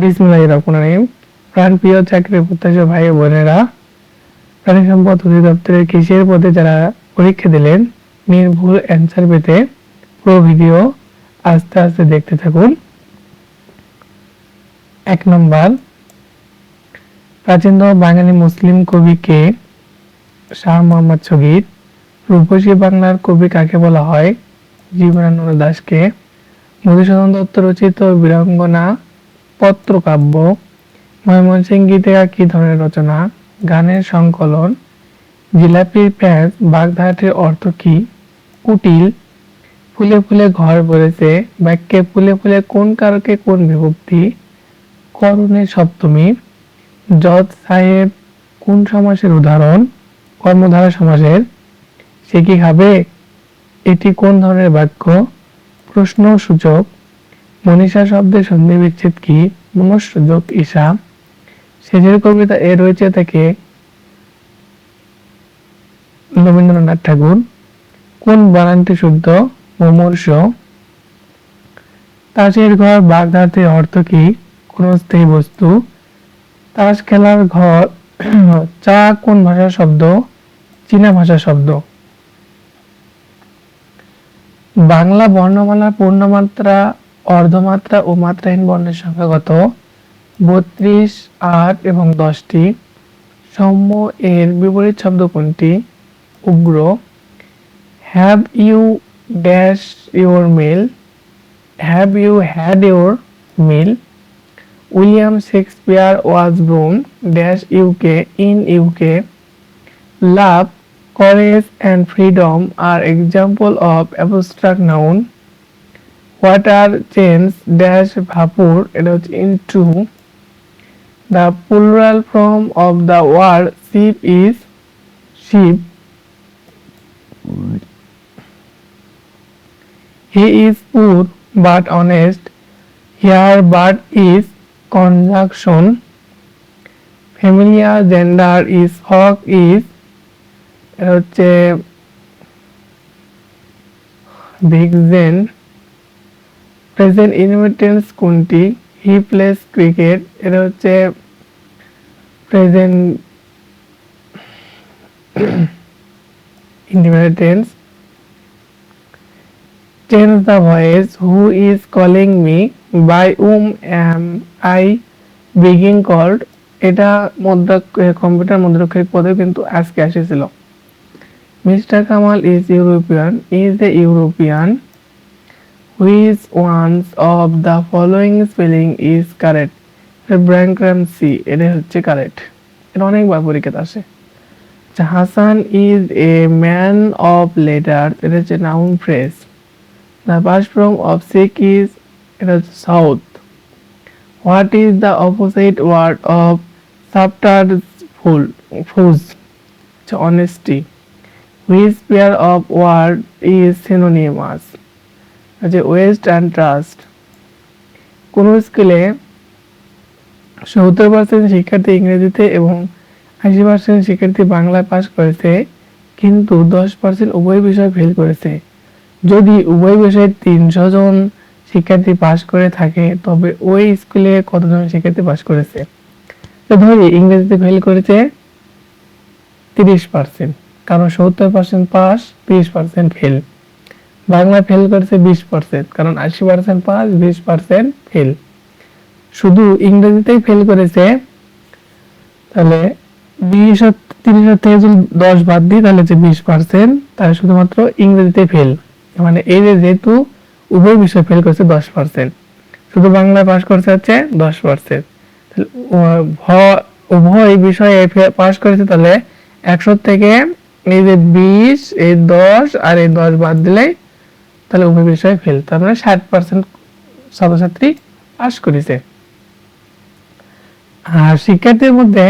বিসমুল্লাহির রহমানির রহিম। প্রাণপ্রিয় চাকরি প্রত্যাশী ভাই বোনেরা, প্রাণী সম্পদ অধিদপ্তরের কৃষির পদে যারা পরীক্ষা দিলেন নির্ভুল অ্যান্সার পেতে পুরো ভিডিও আস্তে আস্তে দেখতে থাকুন। এক নম্বর, প্রাচীনতম বাঙালি মুসলিম কবি কে শাহ মোহাম্মদ শহীদ রূপসী বাংলার কবি কাকে বলা হয়? জীবনানন্দ দাসকে। মধুসূদন দত্ত রচিত বীরাঙ্গনা পত্রকাব্য ময়মনসিংহ গীতিকা কি ধরনের রচনা? গানের সংকলন? জিলাপির প্যাঁচ, বাগধারাটির অর্থ কি? কুটিল? ফুলে ফুলে ঘর ভরেছে বাক্যে ফুলে ফুলে কোন কারকে কোন বিভক্তি? করণের সপ্তমী জজ সাহেব কোন সমাসের উদাহরণ? কর্মধারা সমাসের। সে কি খাবে এটি কোন ধরনের বাক্য? প্রশ্ন সূচক। মনীষা শব্দের সন্ধি বিচ্ছেদ কি? মনসূচক ঈশা শেষের কবিতা এ রয়েছে থেকে রবীন্দ্রনাথ ঠাকুর, কোন বানানটি শুদ্ধ মুমূর্ষ তাসের ঘর বাগধাতে অর্থ কি? কোন স্থায়ী বস্তু? তাস খেলার ঘর চা কোন ভাষার শব্দ? চীনা ভাষার শব্দ। বাংলা বর্ণমালার পূর্ণমাত্রা অর্ধমাত্রা ও মাত্রাহীন বর্ণের সংখ্যা কত? বত্রিশ, আট এবং দশটি। সৌম্য এর বিপরীত শব্দ কোনটি? উগ্র। Have you dash your meal have you had your meal William Shakespeare was born dash UK in UK love courage and freedom are example of abstract noun. What are chains dash vapor এটা হচ্ছে into the plural form of the word ship is ship he is poor but honest here but is conjunction familiar gender is hawk is এটা হচ্ছে ভিগজেন present ইনভিটেন্স কোনটি? He plays cricket, এটা হচ্ছে present ইনভিটেন্স change the voice who is calling me by um am I বিগিং called এটা মুদ্রা computer মুদ্রাক্ষরিক পদে কিন্তু আজকে এসেছিল Mister Kamal is European is a European? Which ones of the following spelling is correct? ব্র্যাঙ্করামসি এটা হচ্ছে কারেক্ট এটা অনেকবার পরীক্ষাতে আসে আচ্ছা Hasan is a man of letter এটা হচ্ছে noun phrase the past form of seek is এটা হচ্ছে sought what is the opposite word of সাফটার ফুল ফুজ honesty which pair of word is synonymous? আছে ওয়েস্ট অ্যান্ড ট্রাস্ট। কোন স্কুলে সত্তর percent শিক্ষার্থী ইংরেজিতে এবং আশি পার্সেন্ট শিক্ষার্থী বাংলায় পাশ করেছে, কিন্তু দশ পার্সেন্ট উভয় বিষয় ফেল করেছে। যদি উভয় বিষয়ে তিনশো জন শিক্ষার্থী পাশ করে থাকে, তবে ওই স্কুলে কতজন শিক্ষার্থী পাশ করেছে? তো ধরি ইংরেজিতে ফেল করেছে তিরিশ পার্সেন্ট কারণ সত্তর পার্সেন্ট পাস তিরিশ পার্সেন্ট ফেল বাংলায় ফেল করেছে বিশ পার্সেন্ট কারণ আশি পার্সেন্ট পাস, বিশ পার্সেন্ট ফেল শুধু ইংরেজিতেই ফেল করেছে, তাহলে বিশ তিরিশ থেকে যদি দশ বাদ দিই, তাহলে হচ্ছে বিশ পার্সেন্ট তাহলে শুধুমাত্র ইংরেজিতে ফেল মানে এই যে যেহেতু উভয় বিষয় ফেল করেছে দশ পার্সেন্ট শুধু বাংলায় পাস করছে হচ্ছে দশ পার্সেন্ট উভয় বিষয়ে পাস করেছে, তাহলে একশো থেকে এই যে বিশ, এই দশ আর এই দশ বাদ দিলে তাহলে উভয় বিষয়ে ফেল। তার মানে ষাট পার্সেন্ট ছাত্রছাত্রী পাস করেছে। আর শিক্ষার্থীর মধ্যে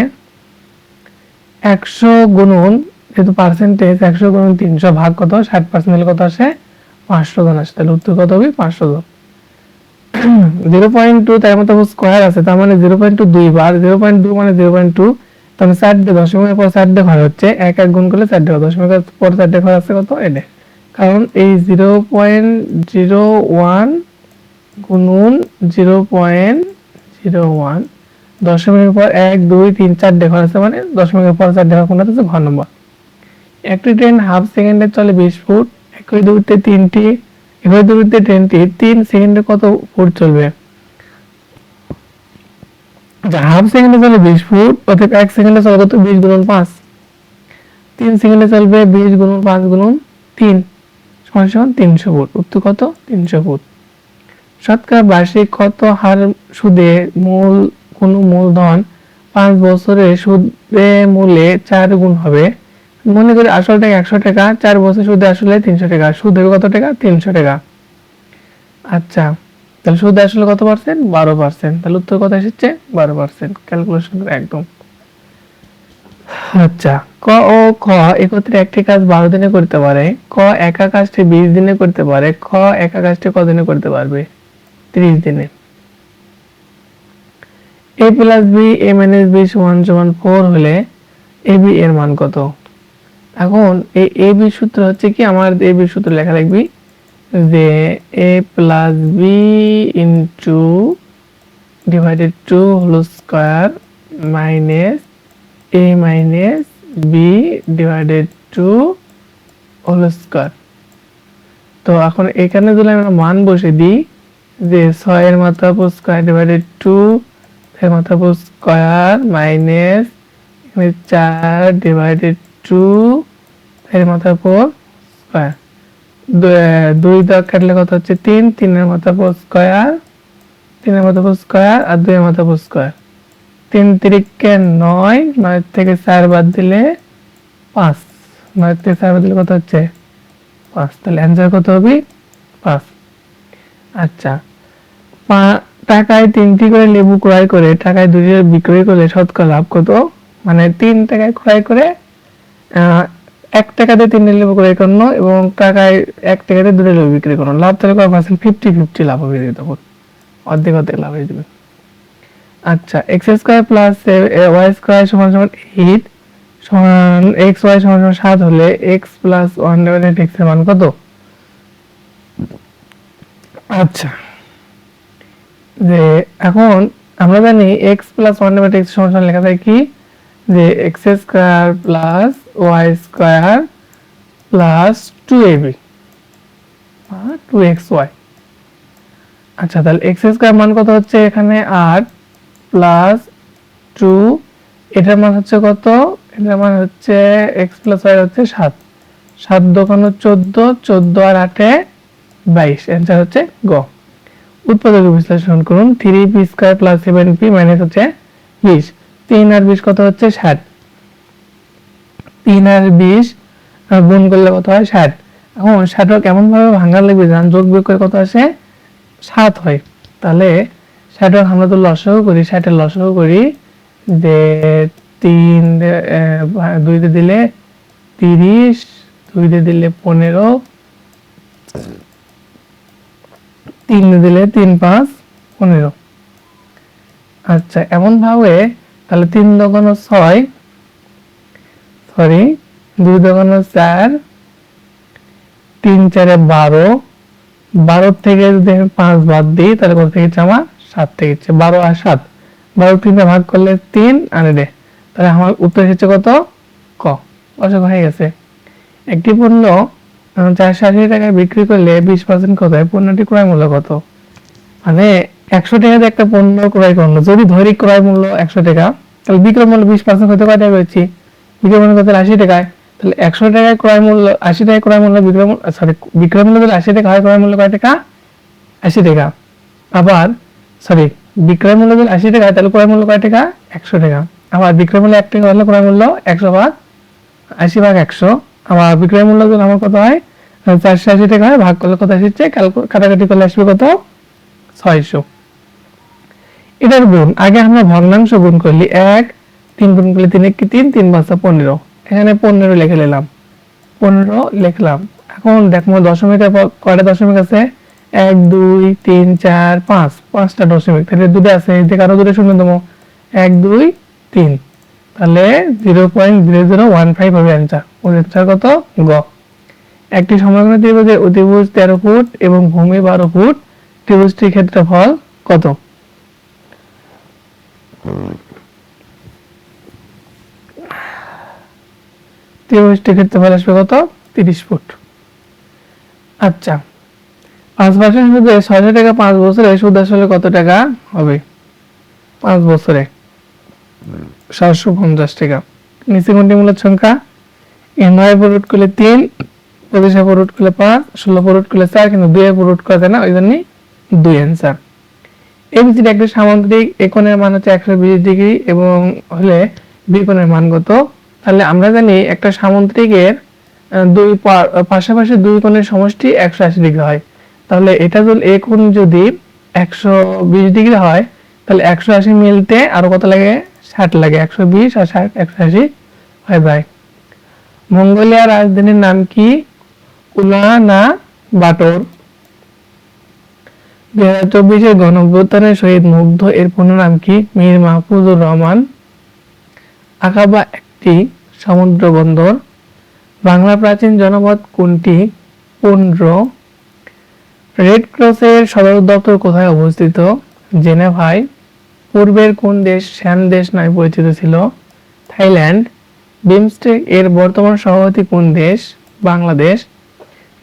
একশো গুণন যেহেতু পার্সেন্টেজ একশো গুণন তিনশো ভাগ কত? ষাট পার্সেন্ট কত আসে? পাঁচশো জন আসে। তাহলে উত্তর কত হবে? পাঁচশো জন জিরো পয়েন্ট টু তার মতো স্কোয়ার আছে। তার মানে জিরো পয়েন্ট টু দুই বার। জিরো পয়েন্ট টু মানে জিরো পয়েন্ট টু তাহলে চারটে দশমিকের পর চারটে ঘর হচ্ছে। এক এক গুণ করলে চারটে ঘর। দশমিকের পর চারটে ঘর আছে কত? এটা কারণ এই জিরো পয়েন্ট জিরো ওয়ান গুণুন জিরো পয়েন্ট জিরো ওয়ান, দশমিকের পর এক, দুই, তিন চারটে ঘর আছে মানে দশমিকের পর চারটে ঘর কোনটা আছে? ঘর নম্বর একটি ট্রেন হাফ সেকেন্ডে চলে বিশ ফুট, একই দূরত্বে তিনটি, একই দূরত্বে ট্রেনটি তিন সেকেন্ডে কত ফুট চলবে? হাফ সেকেন্ডে চলে বিশ ফুট অর্থাৎ এক সেকেন্ডে চলে কত? বিশ গুণন পাঁচ। তিন সেকেন্ডে চলবে বিশ গুণন পাঁচ গুণন তিন। সমান সমান তিনশো ফুট উত্তর কত? তিনশো ফুট শতকরা বার্ষিক কত হার সুদে মূল কোনো মূলধন পাঁচ বছরে সুদে মূলে চার গুণ হবে? মনে করি আসল টাকা, একশো টাকা, চার বছর সুদে আসলে তিনশো টাকা। সুদ হবে কত টাকা? তিনশো টাকা। আচ্ছা তাহলে সুদ আসলে কত পার্সেন্ট বারো পার্সেন্ট তাহলে উত্তর কত এসেছে? বারো পার্সেন্ট ক্যালকুলেশন একদম। আচ্ছা। ক ও খ একত্রে একটি কাজ বারো দিনে করতে পারে, ক একা কাজটি বিশ দিনে করতে পারে, খ একা কাজটি কদিনে করতে পারবে? ত্রিশ দিনে। A plus B, A minus B সমান সমান ফোর হলে এ বি এর মান কত? এখন এই এ বি সূত্র হচ্ছে কি, আমার এ বি সূত্র লেখা লিখবি যে A plus B into divided two whole square minus A minus B divided two whole square তো এখন এখানে যদি আমরা মান বসে দিই, যে ছয়ের মাত্রা পর স্কোয়ার ডিভাইডেড টু এর মাত্রা পর স্কোয়ার মাইনাস এখানে চার ডিভাইডেড টু এর মাথার পর স্কোয়ার দুই দাগ কাটলে কত হচ্ছে? তিন। তিনের মাথা পর স্কোয়ার তিনের মাথা পর স্কোয়ার আর দুইয়ের মাথা পর স্কোয়ার তিন তিরিককে নয় নয় থেকে চার বাদ দিলে পাঁচ। নয় থেকে চার বাদ দিলে কত হচ্ছে? পাঁচ। তাহলে অ্যান্সার কত হবে? পাঁচ। আচ্ছা। টাকায় তিনটি করে লেবু ক্রয় করে, টাকায় দুটি বিক্রয় করলে শতকরা লাভ কত? মানে তিন টাকায় ক্রয় করে এক টাকাতে তিনটে লেবু ক্রয় করল এবং টাকায় এক টাকাতে দুটো লেবু বিক্রি করল। লাভ তাহলে কত? পার্সেন্ট ফিফটি ফিফটি লাভ হবে তখন। অর্ধেক অর্ধেক লাভ হয়ে যাবে। আচ্ছা X square plus Y square সমান সমান এইট সমান এক্স ওয়াই সমান সমান সাত হলে এক্স প্লাস ওয়ান ডিভাইডেড এক্সের মান কত? আচ্ছা যে এখন আমরা জানি X plus one divided X সমান সমান লেখা যায় কি? যে X square plus Y square plus two A B two X Y আচ্ছা তাহলে এক্স স্কোয়ার মান কত হচ্ছে এখানে? আট। প্লাস টু এটার মান হচ্ছে কত? এটার মান হচ্ছে এক্স প্লাস ওয়াই হচ্ছে সাত। সাত দোকানো চোদ্দ চোদ্দ আর আটে বাইশ। অ্যান্সার হচ্ছে গ। উৎপাদক বিশ্লেষণ করুন। Three P square plus seven P minus হচ্ছে বিশ। তিন আর বিশ কত হচ্ছে ষাট। তিন আর বিশ গুণ করলে কত হয় ষাট। এখন ষাটক কেমন ভাবে ভাঙা লাগবে? জান যোগ বিয়োগ করে কত আসে? সাত হয়। তাহলে ষাটক আমরা তো লসাগু করি ষাটের লসাগু করি যে তিন দুইতে দিলে তিরিশ, দুইতে দিলে পনেরো তিন দিলে তিন পাঁচ, পনেরো। আচ্ছা এমন ভাবে তাহলে তিন দোকানো ছয়, সরি, দুই দোকানো চার, তিন চারে বারো বারো থেকে যদি আমি পাঁচ বাদ দিই তাহলে কত থেকে আমার? সাত থেকে হচ্ছে বারো আর সাত। বারো তিনটা ভাগ করলে তিন, আর রে তাহলে আমার উত্তর এসেছে কত? ক। অসুখ হয়ে গেছে। একটি পণ্য চারশো আশি টাকায় বিক্রি করলে বিশ পার্সেন্ট কত? হয় পণ্যটি ক্রয় মূল্য কত? মানে একশো টাকাতে একটা পণ্য ক্রয় করল। যদি ধরি ক্রয় মূল্য একশো টাকা, তাহলে বিক্রয় মূল্য বিশ পার্সেন্ট হতে কয় টাকা পেয়েছি বিক্রয় মূল্য কত? আশি টাকায়। তাহলে একশো টাকায় ক্রয় মূল্য, আশি টাকায় ক্রয় মূল্য, বিক্রয় সরি বিক্রয় মূল্য আশি টাকা হয়, ক্রয় মূল্য কয় টাকা? আশি টাকা। আবার সরি, বিক্রয় মূল্য যদি আশি টাকা তাহলে ক্রয় মূল্য কয় টাকা? একশো টাকা। আবার বিক্রয় মূল্য এক টাকা হলে ক্রয় মূল্য একশো ভাগ, আশি ভাগ একশো। আবার বিক্রয় মূল্য যদি আমার কত হয় চারশো আশি টাকা হয়, ভাগ করলে কত আসছে কাটাকাটি করলে আসবে কত? ছয়শো। এটার গুণ, আগে আমরা ভগ্নাংশ গুণ করলি এক, তিন গুণ করলে তিন কি তিন তিন পাঁচটা পনেরো। এখানে পনেরো লিখে নিলাম। পনেরো লিখলাম। এখন দেখো দশমিকের পর কয়টা দশমিক আছে? এক, দুই, তিন, চার, পাঁচ, পাঁচটা দশমিক তাহলে দুটো আছে এদিকে আরও দুটো শূন্য দেবো এক, দুই, তিন। তাহলে zero point zero zero one five হবে অ্যান্সার ওর অ্যান্সার কত? গ। একটি সমগ্র ত্রিভুজের অতিভুজ তেরো ফুট এবং ভূমি বারো ফুট। ত্রিভুজটির ক্ষেত্রফল কত? ত্রিভুজটি ক্ষেত্রফল আসবে কত? তিরিশ ফুট। আচ্ছা। পাঁচ পার্সেন্ট সুদে ছয়শো টাকা পাঁচ বছরে সুদ আসলে কত টাকা হবে? পাঁচ বছরে। সাতশো পঞ্চাশ টাকা। নিচে কোনটি মূলত সংখ্যা? এ নয় পুরুট করলে তিন পঁচিশে পুরুট করলে পাঁচ ষোলো পুরুট করলে চার কিন্তু দুয়ে পুরুট করা যায় না ওই জন্যই দুই অ্যান্সার এবিসিডি একটা সামান্তরিক একনের মান হচ্ছে একশো বিশ ডিগ্রি এবং হলে বিকোণের মান কত? তাহলে আমরা জানি একটা সামান্তরিকের আহ, দুই পাশাপাশি দুই কোণের সমষ্টি একশো আশি ডিগ্রি হয়। তাহলে এটা এ কোণ যদি একশো বিশ ডিগ্রি হয়, তাহলে একশো আশি মিলতে আরও কত লাগে? ষাট লাগে। একশো বিশ আর ষাট, একশো আশি হয় ভাই মঙ্গোলিয়ার রাজধানীর নাম কি? উলানা বাটর। দুই হাজার চব্বিশে গণঅভ্যুত্থানের শহীদ মুগ্ধ, এর পূর্ণ নাম কি? মীর মাহফুজুর রহমান। আকাবা একটি সমুদ্র বন্দর বাংলা প্রাচীন জনপদ কোনটি? পুন্ড্র রেড ক্রসের সদর দপ্তর কোথায় অবস্থিত? জেনেভায় পূর্বের কোন দেশ শ্যাম দেশ নামে পরিচিত ছিল? থাইল্যান্ড। বিমস্টেক এর বর্তমান সভাপতি কোন দেশ? বাংলাদেশ।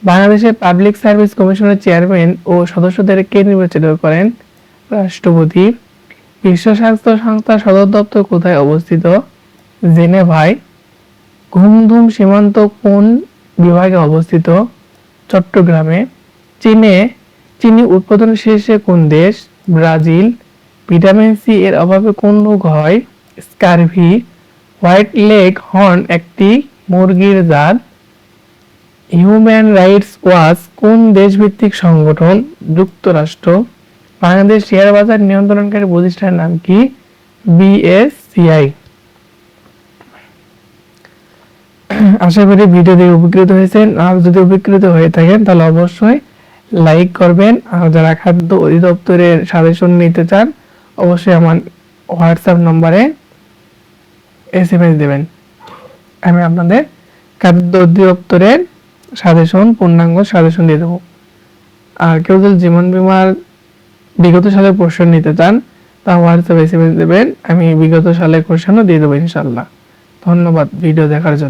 বাংলাদেশের পাবলিক সার্ভিস কমিশনের চেয়ারম্যান ও সদস্যদের কে নির্বাচিত করেন? রাষ্ট্রপতি। বিশ্ব স্বাস্থ্য সংস্থার সদর দপ্তর কোথায় অবস্থিত? জেনেভায় ঘুমধুম সীমান্ত কোন বিভাগে অবস্থিত? চট্টগ্রামে। চীনে, চিনি উৎপাদন শীর্ষে কোন দেশ? ব্রাজিল। ভিটামিন সি এর অভাবে কোন রোগ হয়? স্কারভি। হোয়াইট লেগ হর্ন একটি মুরগির জাত। হিউম্যান রাইটস ওয়াচ কোন দেশভিত্তিক সংগঠন? যুক্তরাষ্ট্র। বাংলাদেশ শেয়ার বাজার নিয়ন্ত্রণকারী প্রতিষ্ঠানের নাম কি? বিএসসিআই আশা করি ভিডিও দিয়ে উপকৃত হয়েছেন। আর যদি উপকৃত হয়ে থাকেন, তাহলে অবশ্যই লাইক করবেন। আর যারা খাদ্য অধিদপ্তরের সাজেশন নিতে চান, অবশ্যই আমার হোয়াটসঅ্যাপ নম্বরে এস এম এস দেবেন। আমি আপনাদের খাদ্য অধিদপ্তরের সাজেশন, পূর্ণাঙ্গ সাজেশন দিয়ে দেবো। আর কেউ যদি জীবন বীমার বিগত সালের কোশ্চেন নিতে চান, তা হোয়াটসঅ্যাপ এস এম এস দেবেন। আমি বিগত সালের কোশ্চেনও দিয়ে দেবো ইনশাল্লাহ ধন্যবাদ ভিডিও দেখার জন্য।